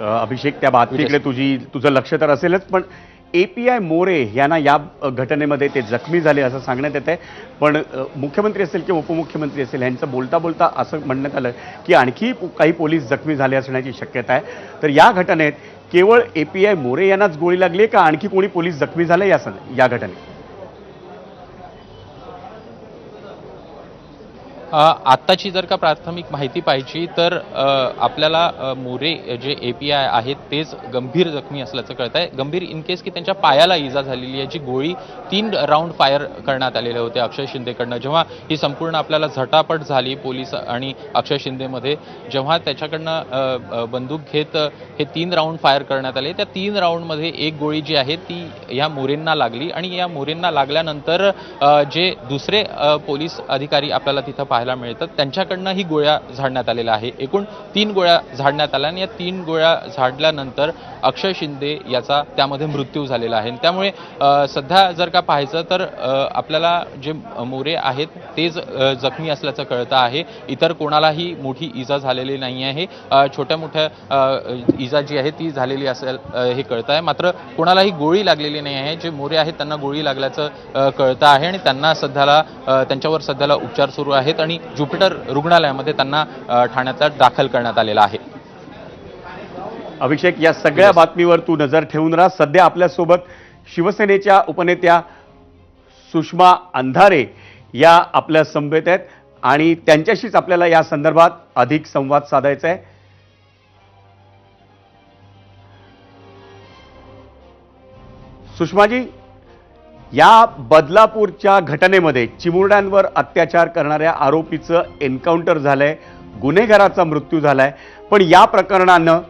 अभिषेक त्या बातमीकडे तुझी तुझं लक्ष तर असेलच पण एपीआय मोरे यांना या घटनेमध्ये ते जखमी झाले असं सांगण्यात येत आहे पण मुख्यमंत्री असेल किंवा उपमुख्यमंत्री असेल यांचं बोलता बोलता असं म्हणण्यात आलं की आणखी पो- काही पोलीस जखमी झाले असण्याची शक्यता आहे. तर या घटनेत केवळ एपीआय मोरे यांनाच गोळी लागली का आणखी कोणी पोलीस जखमी झाले या सण या घटनेत? आत्ताची जर का प्राथमिक माहिती पाहिजे तर आपल्याला मोरे जे ए पी आय आहेत तेच गंभीर जखमी असल्याचं कळत आहे गंभीर इन केस की त्यांच्या पायाला इजा झालेली आहे जी गोळी तीन राऊंड फायर करण्यात आलेले होते अक्षय शिंदेकडनं. जेव्हा ही संपूर्ण आपल्याला झटापट झाली पोलीस आणि अक्षय शिंदेमध्ये जेव्हा त्याच्याकडनं बंदूक घेत हे तीन राऊंड फायर करण्यात आले. त्या तीन राऊंडमध्ये एक गोळी जी आहे ती या मोरेंना लागली. आणि या मोरेंना लागल्यानंतर जे दुसरे पोलीस अधिकारी आपल्याला तिथं पाहिजे पाहायला मिळतात. त्यांच्याकडनं ही गोळ्या झाडण्यात आलेल्या आहे. एकूण तीन गोळ्या झाडण्यात आल्या आणि या तीन गोळ्या झाडल्यानंतर अक्षय शिंदे याचा त्यामध्ये मृत्यू झालेला आहे. त्यामुळे सध्या जर का पाहायचं तर आपल्याला जे मोरे आहेत तेच जखमी असल्याचं कळतं आहे. इतर कोणालाही मोठी इजा झालेली नाही आहे. छोट्या मोठ्या इजा जी आहे ती झालेली असेल हे कळतं आहे. मात्र कोणालाही गोळी लागलेली नाही आहे. जे मोरे आहेत त्यांना गोळी लागल्याचं कळतं आहे आणि त्यांना सध्याला त्यांच्यावर सध्याला उपचार सुरू आहेत आणि ज्युपिटर रुग्णालयामध्ये त्यांना ठाण्यात दाखल करण्यात आलेला आहे. अभिषेक या सगळ्या बातमीवर तू नजर ठेवून राहा. सध्या आपल्यासोबत शिवसेनेच्या उपनेत्या सुषमा अंधारे या आपल्या समवेत आहेत आणि त्यांच्याशीच आपल्याला या संदर्भात अधिक संवाद साधायचा आहे. सुषमाजी या बदलापूरच्या घटनेमध्ये चिमुरड्यांवर अत्याचार करणाऱ्या आरोपीचं एन्काउंटर आहे गुन्हेगाराचा मृत्यू झाला आहे पण या प्रकरणानं